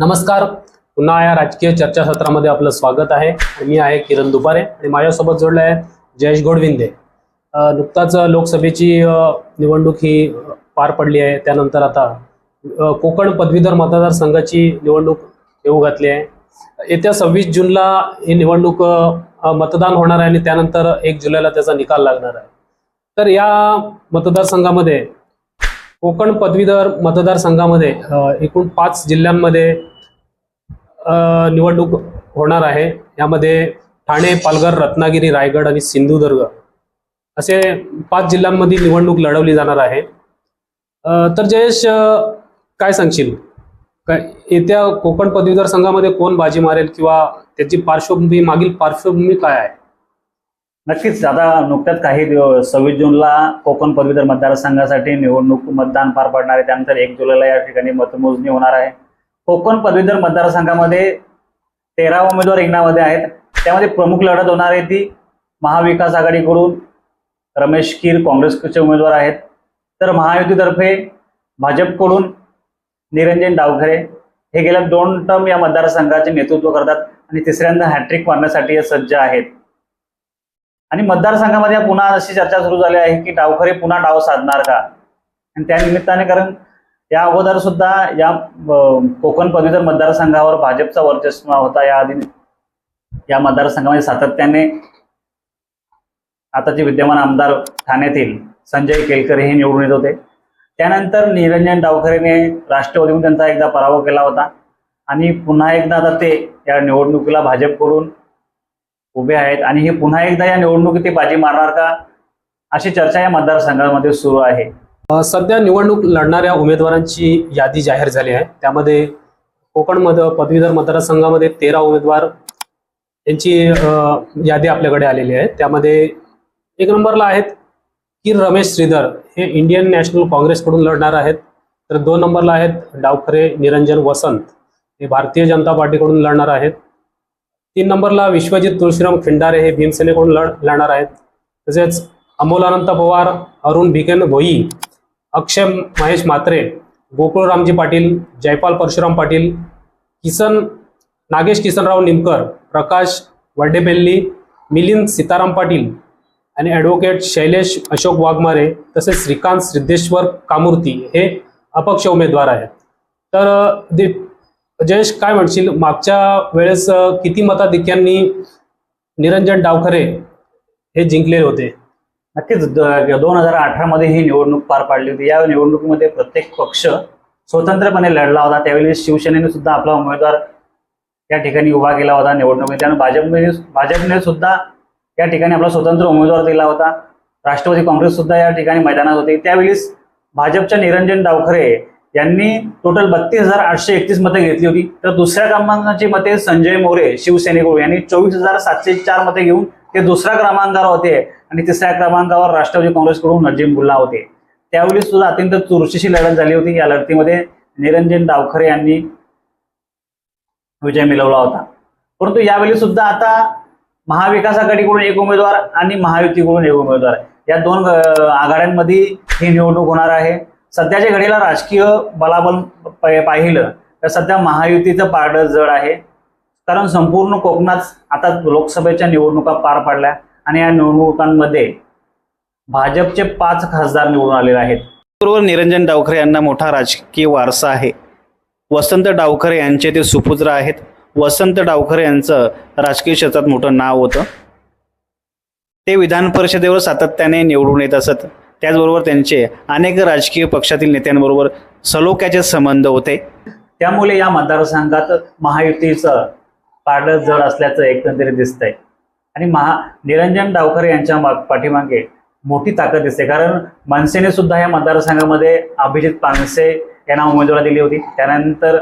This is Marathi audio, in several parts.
नमस्कार. पुन्हा या राजकीय चर्चासत्रामध्ये आपलं स्वागत आहे. मी आहे किरण दुपारे आणि माझ्यासोबत जोडलं आहे जयेश गोडविंदे. नुकताच लोकसभेची निवडणूक ही पार पडली आहे. त्यानंतर आता कोकण पदवीधर मतदारसंघाची निवडणूक येऊ घातली आहे. येत्या सव्वीस जूनला ही निवडणूक मतदान होणार आहे आणि त्यानंतर एक जुलैला त्याचा निकाल लागणार आहे. तर या मतदारसंघामध्ये कोकण पदवीधर मतदारसंघामध्ये एकूण पाच जिल्ह्यांमध्ये निवडणूक होणार आहे. यामध्ये ठाणे पालघर रत्नागिरी रायगड आणि सिंधुदुर्ग असे पाच जिल्ह्यांमध्ये निवडणूक लढवली जाणार आहे. तर जयेश काय सांगशील? काय येत्या कोकण पदवीधर संघामध्ये कोण बाजी मारेल किंवा त्याची पार्श्वभूमी मागील पार्श्वभूमी काय आहे? नक्कीच. आता नुकत्याच काही दिवस सव्वीस जूनला कोकण पदवीधर मतदारसंघासाठी निवडणूक मतदान पार पडणार आहे. त्यानंतर एक जुलैला या ठिकाणी मतमोजणी होणार आहे. कोकण पदवीधर मतदारसंघामध्ये तेरा उमेदवार रिंगणामध्ये आहेत. त्यामध्ये प्रमुख लढत होणार आहे ती महाविकास आघाडीकडून रमेश कीर काँग्रेसचे उमेदवार आहेत. तर महायुतीतर्फे भाजपकडून निरंजन डावखरे हे गेल्या दोन टर्म या मतदारसंघाचे नेतृत्व करतात आणि तिसऱ्यांदा हॅट्रिक मारण्यासाठी हे सज्ज आहेत. आणि मतदारसंघामध्ये पुन्हा अशी चर्चा सुरू झाली आहे की डावखरे पुन्हा डाव साधणार का? आणि त्या निमित्ताने कारण या अगोदर सुद्धा या कोकण पदवीधर मतदारसंघावर भाजपचा वर्चस्व होता. या आधी या मतदारसंघामध्ये सातत्याने आताचे विद्यमान आमदार ठाण्यातील संजय केलकर हे निवडून येत होते. त्यानंतर निरंजन डावखरेने राष्ट्रवादीतून त्यांचा एकदा पराभव केला होता. आणि पुन्हा एकदा आता ते या निवडणुकीला भाजपकडून उभे आहेत. आणि हे पुन्हा एकदा या निवडणुकीत ते बाजी मारणार का? अशी चर्चा या मतदारसंघामध्ये सुरू आहे. सध्या निवडणूक लढणाऱ्या उमेदवारांची यादी जाहीर झाली आहे. त्यामध्ये कोकण मध पदवीधर मतदारसंघामध्ये तेरा उमेदवार यांची यादी आपल्याकडे आलेली आहे. त्यामध्ये एक नंबरला आहेत की रमेश श्रीधर. हे इंडियन नॅशनल काँग्रेसकडून लढणार आहेत. तर दोन नंबरला आहेत डावखरे निरंजन वसंत. हे भारतीय जनता पार्टीकडून लढणार आहेत. तीन नंबरला विश्वजित तुळशीराम खिंडारे हे भीमसेनेकडून लढ लढणार आहेत. तसेच अमोलानंद पवार अरुण भिकेन भोई अक्षय महेश म्हात्रे गोकुळरामजी पाटील जयपाल परशुराम पाटील किसन नागेश किसनराव निमकर प्रकाश वड्डेपेल्ली मिलिंद सीताराम पाटील आणि ॲडव्होकेट शैलेश अशोक वाघमारे तसेच श्रीकांत सिद्धेश्वर कामूर्ती हे अपक्ष उमेदवार आहेत. तर दीप जयेश काय म्हणशील? मागच्या वेळेस किती मताधिक्यांनी निरंजन डावखरे हे जिंकले होते? नक्कीच दोन हजार अठरा मध्ये ही निवडणूक पार पाडली होती. या निवडणुकीमध्ये प्रत्येक पक्ष स्वतंत्रपणे लढला होता. त्यावेळी शिवसेनेने सुद्धा आपला उमेदवार या ठिकाणी उभा केला होता निवडणुकीत त्यानं भाजपने भाजपने सुद्धा या ठिकाणी आपला स्वतंत्र उमेदवार दिला होता. राष्ट्रवादी काँग्रेस सुद्धा या ठिकाणी मैदानात होते. त्यावेळेस भाजपच्या निरंजन डावखरे यांनी टोटल बत्तीस हजार आठशे एकतीस मते घेतली होती. तर दुसऱ्या क्रमांकाची मते संजय मोरे शिवसेनेकडून. यांनी चोवीस हजार सातशे चार मते घेऊन ते दुसऱ्या क्रमांकावर होते. आणि तिसऱ्या क्रमांकावर राष्ट्रवादी काँग्रेसकडून नजीमुल्ला होते. त्यावेळी सुद्धा अत्यंत चुरशीची लढत झाली होती. या लढतीमध्ये निरंजन डावखरे यांनी विजय मिळवला होता. परंतु यावेळी सुद्धा आता महाविकास आघाडीकडून एक उमेदवार आणि महायुतीकडून एक उमेदवार. या दोन आघाड्यांमध्ये ही निवडणूक होणार आहे. सध्याच्या घडीला राजकीय बलाबल पाहिलं तर सध्या महायुतीचं पारडं जड आहे. कारण संपूर्ण कोकणात आता लोकसभेच्या निवडणुका पार पडल्या. आणि या निवडणुकांमध्ये भाजपचे पाच खासदार निवडून आलेले आहेत. बरोबर निरंजन डावखरे यांना मोठा राजकीय वारसा आहे. वसंत डावखरे यांचे ते सुपुत्र आहेत. वसंत डावखरे यांचं राजकीय क्षेत्रात मोठं नाव होतं. ते विधान परिषदेवर सातत्याने निवडून येत असत. त्याचबरोबर त्यांचे अनेक राजकीय पक्षातील नेत्यांबरोबर सलोख्याचे संबंध होते. त्यामुळे या मतदारसंघात महायुतीचं पारडं जड असल्याचं एकंदरीत दिसतंय. आणि महा निरंजन डावकर यांच्या मा- पाठीमागे मोठी ताकद दिसते. कारण मनसेने सुद्धा या मतदारसंघामध्ये अभिजित पानसे यांना उमेदवारी दिली होती. त्यानंतर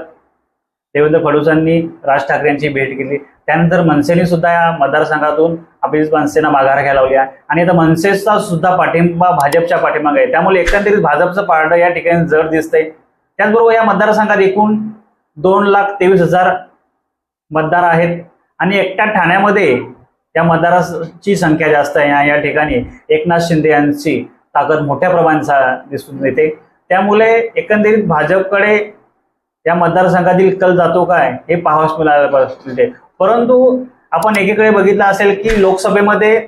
देवेंद्र फडणवीसांनी राज ठाकरे यांची भेट घेतली. त्यानंतर मनसेने सुद्धा या मतदारसंघातून अभिजित पानसेना माघार घ्यायला लावली आहे. आणि आता मनसेचा सुद्धा पाठिंबा भाजपच्या पाठीमागे आहे. त्यामुळे एकंदरीत भाजपचं पारडं या ठिकाणी जड दिसतंय. त्याचबरोबर या मतदारसंघात एकूण दोन लाख तेवीस हजार मतदार आहेत. आणि एकट्या ठाण्यामध्ये या मतदाराची संख्या जास्त आहे या- या ठिकाणी एकनाथ शिंदे यांची ताकद मोठ्या प्रमाणात दिसून येते. त्यामुळे एकंदरीत भाजपकडे या मतदारसंघातील कल जातो काय हे पाहावयास मिळायला पाहिजे परंतु आपण एकीकडे बघितलं असेल की लोकसभेमध्ये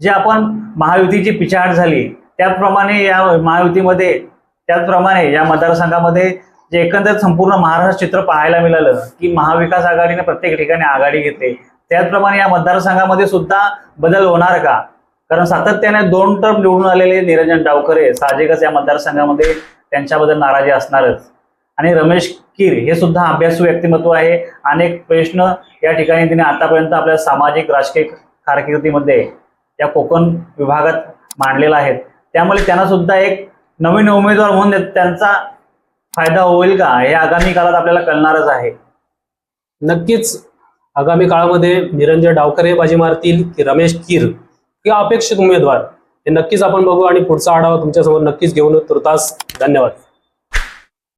जे आपण महायुतीची पिछाहाट झाली त्याप्रमाणे या महायुतीमध्ये त्याचप्रमाणे या मतदारसंघामध्ये जे एकंदरीत संपूर्ण महाराष्ट्र चित्र पाहायला मिळालं की महाविकास आघाडीने प्रत्येक ठिकाणी आघाडी घेतली. त्याचप्रमाणे या मतदारसंघामध्ये सुद्धा बदल होणार का? कारण सातत्याने दोन टर्म निवडून आलेले निरंजन डावखरे साहजिकच या मतदारसंघामध्ये त्यांच्याबद्दल नाराजी असणारच. आणि रमेश कीर हे सुद्धा अभ्यासू व्यक्तिमत्व आहे. अनेक प्रश्न या ठिकाणी तिने आतापर्यंत आपल्या सामाजिक राजकीय कारकिर्दीमध्ये या कोकण विभागात मांडलेला आहे. त्यामुळे त्यांना सुद्धा एक नवीन उमेदवार म्हणून त्यांचा फायदा होईल का? हे आगामी काळात आपल्याला कळणारच आहे. नक्कीच आगामी काळामध्ये निरंजन डावकरे बाजी मारतील की रमेश कीर किंवा अपेक्षित उमेदवार हे नक्कीच आपण बघू आणि पुढचा आढावा तुमच्यासमोर नक्कीच घेऊन तुर्तास धन्यवाद.